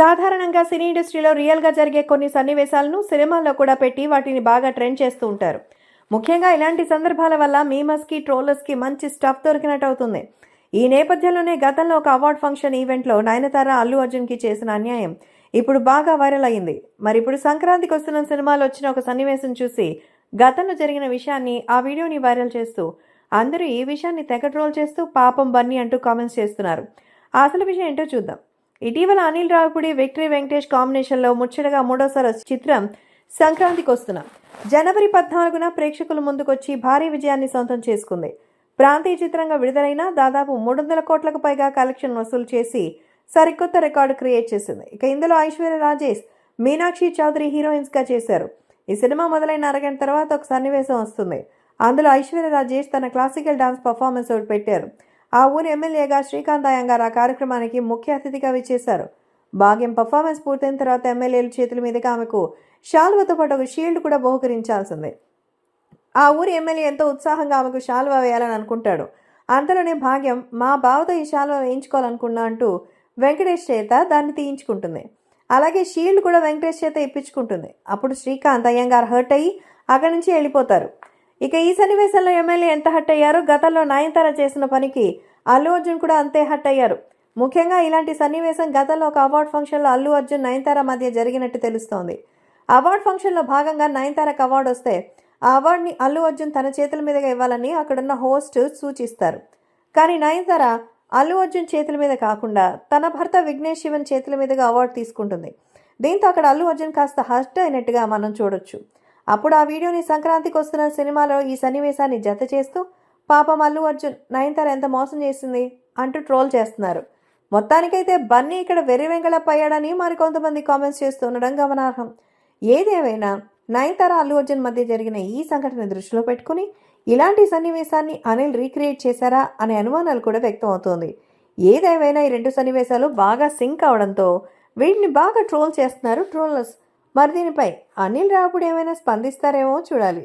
సాధారణంగా సినీ ఇండస్ట్రీలో రియల్గా జరిగే కొన్ని సన్నివేశాలను సినిమాల్లో కూడా పెట్టి వాటిని బాగా ట్రెండ్ చేస్తూ ఉంటారు. ముఖ్యంగా ఇలాంటి సందర్భాల వల్ల మీమస్కి ట్రోలర్స్కి మంచి స్టఫ్ దొరికినట్టు అవుతుంది ఈ నేపథ్యంలోనే గతంలో ఒక అవార్డ్ ఫంక్షన్ ఈవెంట్లో నయనతార అల్లు అర్జున్కి చేసిన అన్యాయం ఇప్పుడు బాగా వైరల్ అయింది. మరి ఇప్పుడు సంక్రాంతికి వస్తున్న సినిమాలో వచ్చిన ఒక సన్నివేశం చూసి గతంలో జరిగిన విషయాన్ని ఆ వీడియోని వైరల్ చేస్తూ అందరూ ఈ విషయాన్ని తెగ ట్రోల్ చేస్తూ పాపం బన్నీ అంటూ కామెంట్స్ చేస్తున్నారు. అసలు విషయం ఏంటో చూద్దాం. ఇటీవల అనిల్ రావిపూడి విక్టరీ వెంకటేష్ కాంబినేషన్లో ముచ్చటగా మూడోసారి చిత్రం సంక్రాంతికి వస్తున్నాం జనవరి పద్నాలుగున ప్రేక్షకుల ముందుకొచ్చి భారీ విజయాన్ని సొంతం చేసుకుంది. ప్రాంతీయ చిత్రంగా విడుదలైన దాదాపు మూడు వందల కోట్లకు పైగా కలెక్షన్ వసూలు చేసి సరికొత్త రికార్డు క్రియేట్ చేసింది. ఇక ఇందులో ఐశ్వర్య రాజేష్ మీనాక్షి చౌదరి హీరోయిన్స్గా చేశారు. ఈ సినిమా మొదలైన అరగంట తర్వాత ఒక సన్నివేశం వస్తుంది. అందులో ఐశ్వర్య రాజేష్ తన క్లాసికల్ డాన్స్ పర్ఫార్మెన్స్ ఒకటి పెట్టారు. ఆ ఊరి ఎమ్మెల్యేగా శ్రీకాంత్ అయ్యంగారు ఆ కార్యక్రమానికి ముఖ్య అతిథిగా విచ్చేశారు. భాగ్యం పర్ఫార్మెన్స్ పూర్తయిన తర్వాత ఎమ్మెల్యేల చేతుల మీదుగా ఆమెకు షాల్వతో పాటు ఒక షీల్డ్ కూడా బహుకరించాల్సిందే. ఆ ఊరి ఎమ్మెల్యే ఎంతో ఉత్సాహంగా ఆమెకు శాలువా వేయాలని అనుకుంటాడు. అంతలోనే భాగ్యం మా బావతో ఈ శాలువా వేయించుకోవాలనుకున్నా అంటూ వెంకటేష్ చేత దాన్ని తీయించుకుంటుంది. అలాగే షీల్డ్ కూడా వెంకటేష్ చేత ఇప్పించుకుంటుంది. అప్పుడు శ్రీకాంత్ అయ్యంగారు హర్ట్ అయ్యి అక్కడి నుంచి వెళ్ళిపోతారు. ఇక ఈ సన్నివేశంలో ఎమ్మెల్యే ఎంత హట్ అయ్యారో గతంలో నయనతార చేసిన పనికి అల్లు అర్జున్ కూడా అంతే హట్ అయ్యారు ముఖ్యంగా ఇలాంటి సన్నివేశం గతంలో ఒక అవార్డ్ ఫంక్షన్లో అల్లు అర్జున్ నయనతార మధ్య జరిగినట్టు తెలుస్తోంది. అవార్డ్ ఫంక్షన్లో భాగంగా నయనతారకు అవార్డు వస్తే ఆ అవార్డుని అల్లు అర్జున్ తన చేతుల మీదుగా ఇవ్వాలని అక్కడున్న హోస్ట్ సూచిస్తారు. కానీ నయనతార అల్లు అర్జున్ చేతుల మీద కాకుండా తన భర్త విఘ్నేష్ శివన్ చేతుల మీదుగా అవార్డు తీసుకుంటుంది. దీంతో అక్కడ అల్లు అర్జున్ కాస్త హర్ట్ అయినట్టుగా మనం చూడొచ్చు. అప్పుడు ఆ వీడియోని సంక్రాంతికి వస్తున్న సినిమాలో ఈ సన్నివేశాన్ని జత చేస్తూ పాపం అల్లు అర్జున్ నయనతార ఎంత మోసం చేసింది అంటూ ట్రోల్ చేస్తున్నారు. మొత్తానికైతే బన్నీ ఇక్కడ వెర్రి వెంగళప్ప అయ్యాడని మరికొంతమంది కామెంట్స్ చేస్తుండడం గమనార్హం. ఏదేమైనా నయనతార అల్లు అర్జున్ మధ్య జరిగిన ఈ సంఘటన దృష్టిలో పెట్టుకుని ఇలాంటి సన్నివేశాన్ని అనిల్ రీక్రియేట్ చేశారా అనే అనుమానాలు కూడా వ్యక్తం అవుతోంది ఏదేమైనా ఈ రెండు సన్నివేశాలు బాగా సింక్ అవడంతో వీటిని బాగా ట్రోల్ చేస్తున్నారు ట్రోలర్స్. మరి దీనిపై అనిల్ రావుడు ఏమైనా స్పందిస్తారేమో చూడాలి.